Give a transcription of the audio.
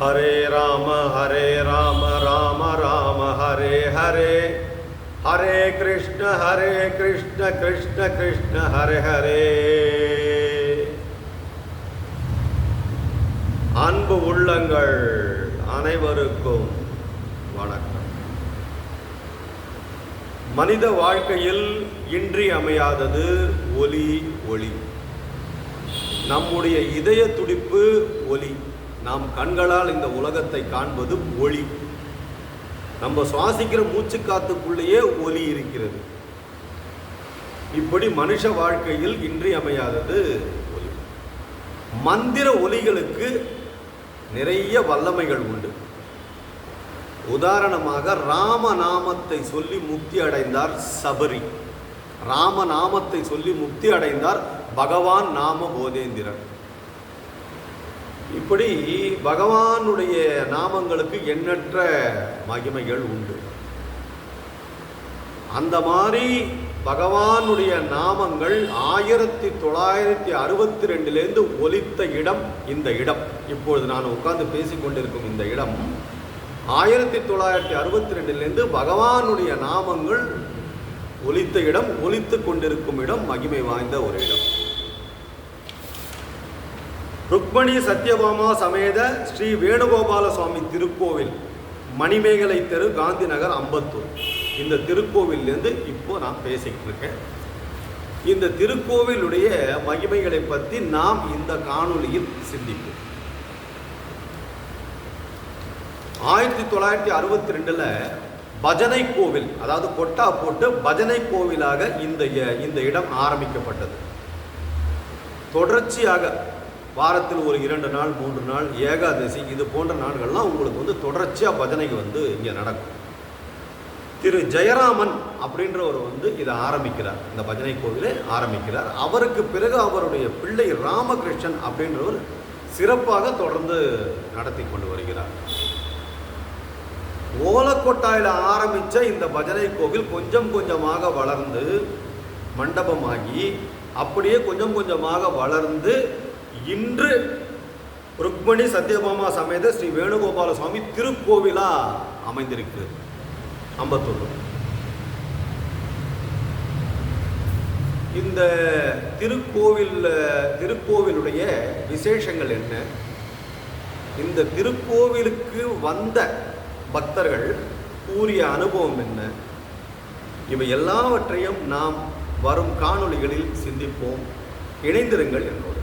ஹரே ராம ஹரே ராம ராம ராம ஹரே ஹரே. ஹரே கிருஷ்ண ஹரே கிருஷ்ண கிருஷ்ண கிருஷ்ண ஹரே ஹரே. அன்பு உள்ளங்கள் அனைவருக்கும் வணக்கம். மனித வாழ்க்கையில் இன்றியமையாதது ஒலி ஒளி. நம்முடைய இதய துடிப்பு ஒலி. நாம் கண்களால் இந்த உலகத்தை காண்பது ஒளி. நம்ம சுவாசிக்கிற மூச்சு காத்துக்குள்ளேயே ஒலி இருக்கிறது. இப்படி மனுஷ வாழ்க்கையில் இன்றியமையாதது ஒலி மந்திர ஒலிகளுக்கு நிறைய வல்லமைகள் உண்டு. உதாரணமாக ராமநாமத்தை சொல்லி முக்தி அடைந்தார் சபரி. ராமநாமத்தை சொல்லி முக்தி அடைந்தார் பகவான் நாம போதேந்திரன். இப்படி பகவானுடைய நாமங்களுக்கு எண்ணற்ற மகிமைகள் உண்டு. அந்த மாதிரி பகவானுடைய நாமங்கள் ஆயிரத்தி தொள்ளாயிரத்தி அறுபத்தி ரெண்டுலேருந்து ஒலித்த இடம் இந்த இடம். இப்பொழுது நான் உட்கார்ந்து பேசிக்கொண்டிருக்கும் இந்த இடம் ஆயிரத்தி தொள்ளாயிரத்தி அறுபத்தி ரெண்டுலேருந்து பகவானுடைய நாமங்கள் ஒலித்த இடம் ஒலித்து கொண்டிருக்கும் இடம் மகிமை வாய்ந்த ஒரு இடம். ருக்மணி சத்யபாமா சமேத ஸ்ரீ வேணுகோபால சுவாமி திருக்கோவில் மணிமேகலை தெரு காந்தி நகர் அம்பத்தூர். இந்த திருக்கோவிலேருந்து இப்போ நான் பேசிக்கிட்டு இருக்கேன். இந்த திருக்கோவிலுடைய மகிமைகளை பற்றி நாம் இந்த காணொலியில் சிந்திப்போம். ஆயிரத்தி தொள்ளாயிரத்தி அறுபத்தி ரெண்டில் பஜனை கோவில் அதாவது கொட்டா போட்டு பஜனை கோவிலாக இந்த இந்த இடம் ஆரம்பிக்கப்பட்டது. தொடர்ச்சியாக வாரத்தில் ஒரு இரண்டு நாள் மூன்று நாள் ஏகாதசி இது போன்ற நாட்கள்லாம் உங்களுக்கு வந்து தொடர்ச்சியாக பஜனைக்கு வந்து இங்கே நடக்கும். திரு ஜெயராமன் அப்படின்றவர் வந்து இதை ஆரம்பிக்கிறார். இந்த பஜனை கோவிலை ஆரம்பிக்கிறார். அவருக்கு பிறகு அவருடைய பிள்ளை ராமகிருஷ்ணன் அப்படின்றவர் சிறப்பாக தொடர்ந்து நடத்தி கொண்டு வருகிறார். ஓலக்கொட்டாயில் ஆரம்பித்த இந்த பஜனை கோவில் கொஞ்சம் கொஞ்சமாக வளர்ந்து மண்டபமாகி அப்படியே கொஞ்சம் கொஞ்சமாக வளர்ந்து இன்று ருக்மணி சத்யபாமா சமேத ஸ்ரீ வேணுகோபால சுவாமி திருக்கோவிலா அமைந்திருக்கு அம்பத்தூர் இந்த திருக்கோவில் திருக்கோவிலுடைய விசேஷங்கள் என்ன? இந்த திருக்கோவிலுக்கு வந்த பக்தர்கள் கூறிய அனுபவம் என்ன? இவை எல்லாவற்றையும் நாம் வரும் காணொளிகளில் சிந்திப்போம். இணைந்திருங்கள் என்னோடு.